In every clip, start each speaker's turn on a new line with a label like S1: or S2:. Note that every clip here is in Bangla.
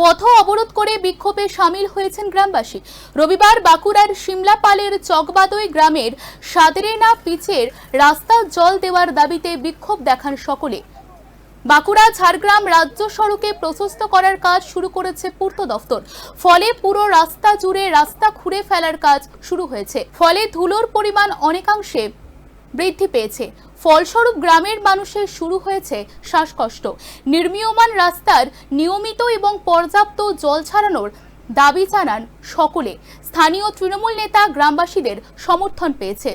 S1: পথ অবরোধ করে বিক্ষোভে সামিল হয়েছেন গ্রামবাসী। রবিবার বাঁকুড়ার সিমলাপালের চকবাদই গ্রামের সাদরেনা পিচের রাস্তা জল দেওয়ার দাবিতে বিক্ষোভ দেখান সকলে। বাঁকুড়া, ঝাড়গ্রাম রাজ্য সড়কে প্রশস্ত করার কাজ শুরু করেছে পূর্ত দফতর। ফলে পুরো রাস্তা জুড়ে রাস্তা খুঁড়ে ফেলার কাজ শুরু হয়েছে। ফলে ধুলোর পরিমাণ অনেকাংশে বৃদ্ধি পেয়েছে। ফলস্বরূপ গ্রামের মানুষের শুরু হয়েছে শ্বাসকষ্ট। নির্মীয়মান রাস্তার নিয়মিত এবং পর্যাপ্ত জল ছাড়ানোর দাবি জানান সকলে। স্থানীয় তৃণমূল নেতা গ্রামবাসীদের সমর্থন পেয়েছে।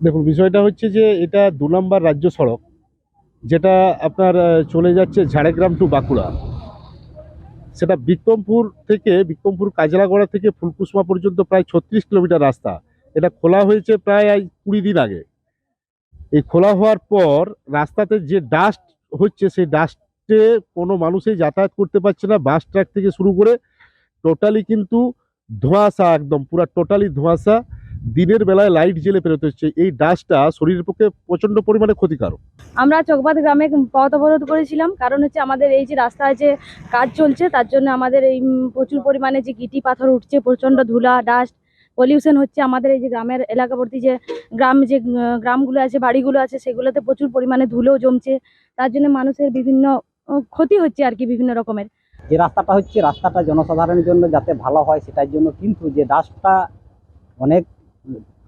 S2: দেখুন, বিষয়টা হচ্ছে যে এটা দু নম্বর রাজ্য সড়ক, যেটা আপনার চলে যাচ্ছে ঝাড়গ্রাম টু বাঁকুড়া। সেটা বিক্রমপুর থেকে, বিক্রমপুর কাজলাগড়া থেকে ফুলকুসমা পর্যন্ত প্রায় ছত্রিশ কিলোমিটার রাস্তা। এটা খোলা হয়েছে প্রায় কুড়ি দিন আগে। এই খোলা হওয়ার পর রাস্তাতে যে ডাস্ট হচ্ছে, সেই ডাস্টে কোনো মানুষই যাতায়াত করতে পারছে না। বাস ট্র্যাক থেকে শুরু করে টোটালি কিন্তু ধোঁয়াশা একদম, পুরো টোটালি ধোঁয়াশা। দিনের বেলায় লাইট জেলে বেরোতে হচ্ছে এই ডাস্টটা শরীরের পক্ষে প্রচণ্ড পরিমাণে ক্ষতিকারক।
S3: আমরা চকবাদ গ্রামে পথ অবরোধ করেছিলাম। কারণ হচ্ছে আমাদের এই যে রাস্তায় যে কাজ চলছে, তার জন্য আমাদের এই প্রচুর পরিমাণে যে গিটি পাথর উঠছে, প্রচণ্ড ধুলা ডাস্ট পলিউশন হচ্ছে আমাদের এই যে গ্রামের এলাকাবর্তী যে গ্রাম, যে গ্রামগুলো আছে, বাড়িগুলো আছে, সেগুলোতে প্রচুর পরিমাণে ধুলো জমছে। তার জন্য মানুষের বিভিন্ন ক্ষতি হচ্ছে আর কি বিভিন্ন রকমের।
S4: যে রাস্তাটা হচ্ছে, রাস্তাটা জনসাধারণের জন্য যাতে ভালো হয়, সেটার জন্য কিন্তু যে ডাস্টটা অনেক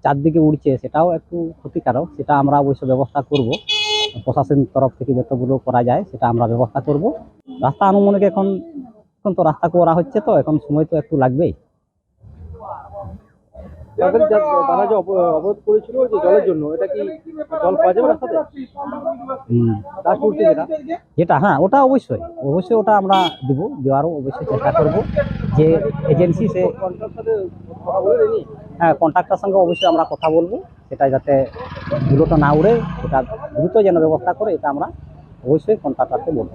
S4: চারদিকে উড়ছে, সেটাও একটু ক্ষতিকারক। সেটা আমরা অবশ্য ব্যবস্থা করব। প্রশাসন তরফ থেকে যতগুলো করা যায়, সেটা আমরা ব্যবস্থা করব। রাস্তা আনুমানিক এখন এখন তো রাস্তা করা হচ্ছে তো, এখন সময় তো একটু লাগবেই।
S2: তাদের যা- তারা যে অবরোধ করেছিল যে জলের জন্য এটা কি জল পাওয়া যাবে রাস্তাতে?
S4: হুম,
S2: ডাস্ট যেটা?
S4: যেটা হ্যাঁ ওটা অবশ্যই। অবশ্যই ওটা আমরা দিব দেওয়ারও অবশ্যই চেষ্টা করব যে এজেন্সি সে হ্যাঁ কন্ট্রাক্টর সঙ্গে অবশ্যই আমরা কথা বলব সেটা যাতে ধুলোটা না উড়ে সেটা দ্রুত যেন ব্যবস্থা করে এটা আমরা অবশ্যই কন্ট্রাক্টারকে বলব।